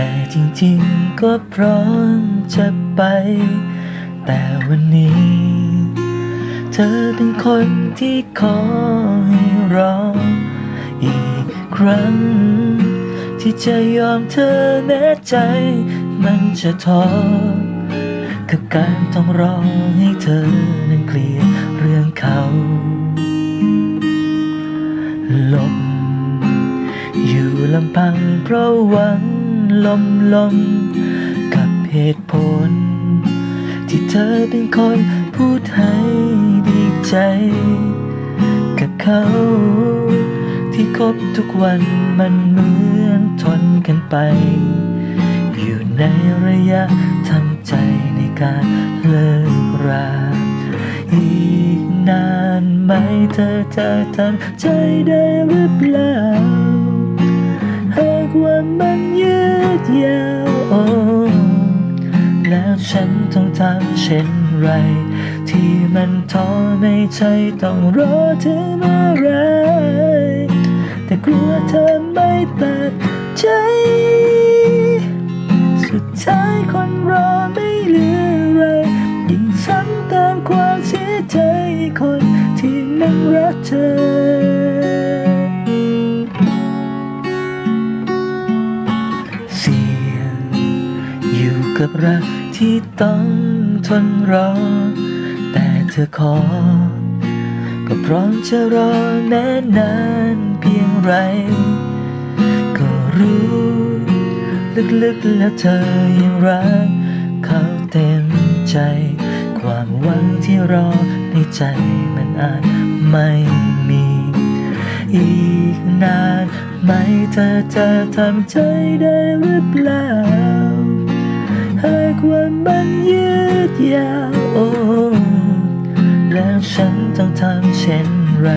แต่จริงๆก็พร้อมจะไป แต่วันนี้ เธอเป็นคนที่ขอให้รออีกครั้ง ที่จะยอมเธอแม้ใจ มันจะท้อกับการต้องรอให้เธอนั้นเคลียร์เรื่องเขาลมอยู่ลำพังเพราะหวัง ลมลมกับเหตุผล ที่เธอเป็นคนพูดให้ดีใจ กับเขา ที่คบทุกวันมันเหมือนทนกันไป อยู่ในระยะทำใจในการเลิกราอีกนานไหมเธอจะทำใจได้หรือเปล่าหาก ว่ามันยืดยาวแล้วฉันต้องทำเช่นไร ที่มันท้อไม่ใช่ต้องรอถึงเมื่อไร แต่กลัวเธอไม่ตัดใจ สุดท้ายคนรอไม่เหลืออะไร ยิ่งซ้ำเติมความเสียใจคนที่มันรักเธอ กับรักที่ต้องทนรอ แต่เธอขอ ก็พร้อมจะรอแม้นานเพียงไร ก็รู้ลึกๆแล้วเธอยังรักเขาเต็มใจ ความหวังที่รอในใจมันอาจไม่มี อีกนานไหมเธอจะทำใจได้หรือเปล่า หากว่ามันยืดยาวโอ้แล้วฉันต้องทำเช่นไร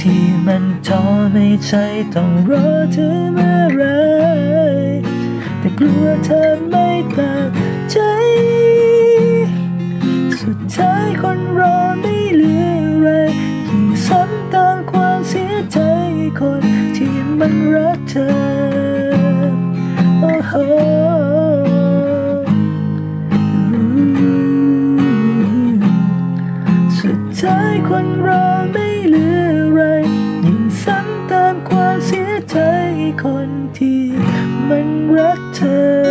ที่มันท้อไม่ใช่ต้องรอถึงเมื่อไร แต่กลัวเธอไม่ตัดใจ สุดท้ายคนรอไม่เหลืออะไรยิ่งซ้ำติมความเสียใจคนที่มันรักเธอ คนรอไม่เหลืออะไรยิ่งซ้ำเติมความเสียใจคนที่มันรักเธอ